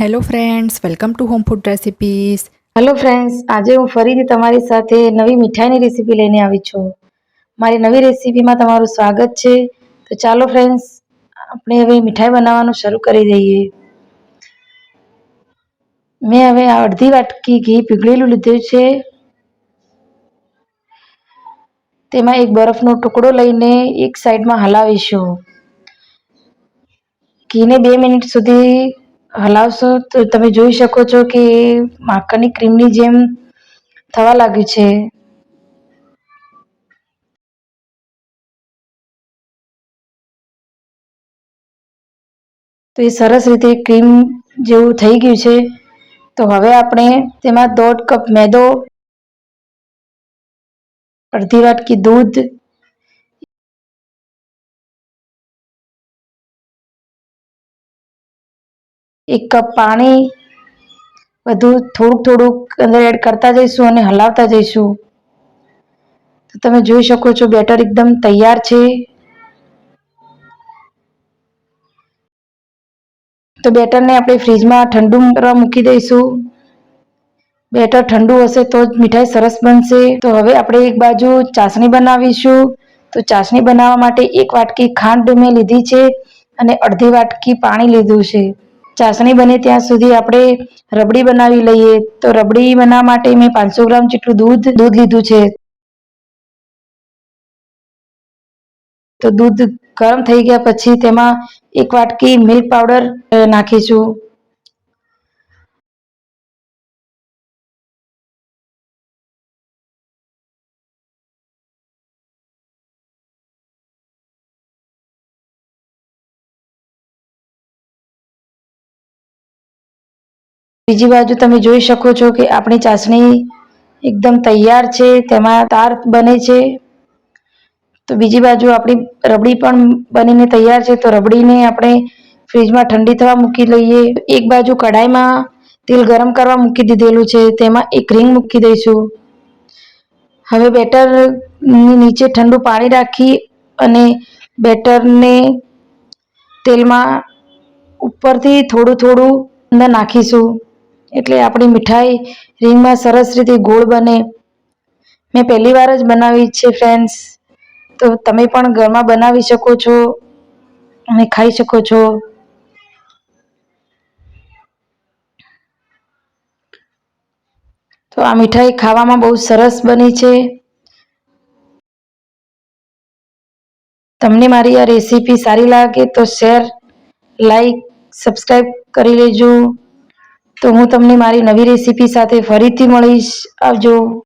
Hello friends welcome to home food recipes hello friends આજે હું ફરીથી તમારી સાથે નવી મીઠાઈની રેસીપી લઈને આવી છું. મારી નવી રેસીપીમાં તમારું સ્વાગત છે. તો ચાલો ફ્રેન્ડ્સ આપણે હવે મીઠાઈ બનાવવાનું શરૂ કરી દઈએ. મેં હવે આ અડધી વાટકી ઘી પીગળેલું લીધું છે. તેમાં એક બરફનો ટુકડો લઈને એક સાઈડમાં હલાવીશું. ઘીને બે મિનિટ સુધી હલાવશો તો તમે જોઈ શકો છો કે માખણની ક્રીમની જેમ થવા લાગ્યું છે. તો એ સરસ રીતે ક્રીમ જેવું થઈ ગયું છે. તો હવે આપણે તેમાં દોઢ કપ મેદો, અડધી વાટકી દૂધ એક કપ પાણી બધું થોડુંક થોડુંક અંદર એડ કરતા જઈશું અને હલાવતા જઈશું. તો તમે જોઈ શકો છો બેટર એકદમ તૈયાર છે. તો બેટરને આપણે ફ્રીજમાં ઠંડુ કરવા મૂકી દઈશું. બેટર ઠંડુ હશે તો જ મીઠાઈ સરસ બનશે. તો હવે આપણે એક બાજુ ચાસણી બનાવીશું. તો ચાસણી બનાવવા માટે એક વાટકી ખાંડ મેં લીધી છે અને અડધી વાટકી પાણી લીધું છે. ચાસણી બને ત્યાં સુધી આપણે રબડી બનાવી લઈએ. તો રબડી બનાવવા માટે મેં પાંચસો ગ્રામ જેટલું દૂધ દૂધ લીધું છે. તો દૂધ ગરમ થઈ ગયા પછી તેમાં એક વાટકી મિલ્ક પાવડર નાખીશું. બીજી બાજુ તમે જોઈ શકો છો કે આપણી ચાસણી એકદમ તૈયાર છે, તેમાં તાર બને છે. તો બીજી બાજુ આપણી રબડી પણ બનીને તૈયાર છે, તો રબડીને આપણે ફ્રીજમાં ઠંડી થવા મૂકી લઈએ એક બાજુ કઢાઈમાં તેલ ગરમ કરવા મૂકી દીધેલું છે, તેમાં એક રિંગ મૂકી દઈશું. હવે બેટરની નીચે ઠંડુ પાણી રાખી અને બેટરને તેલમાં ઉપરથી થોડું થોડું અંદર નાખીશું. એટલે આપણી મીઠાઈ રીંગમાં સરસ રીતે ગોળ બને. મેં પહેલી વાર જ બનાવી છે ફ્રેન્ડ્સ તો તમે પણ ઘરમાં બનાવી શકો છો અને ખાઈ શકો છો. તો આ મીઠાઈ ખાવામાં બહુ સરસ બની છે. તમને મારી આ રેસીપી સારી લાગે તો શેર લાઈક સબસ્ક્રાઈબ કરી લેજો. તો હું તમને મારી નવી રેસીપી સાથે ફરીથી મળીશ. આવજો.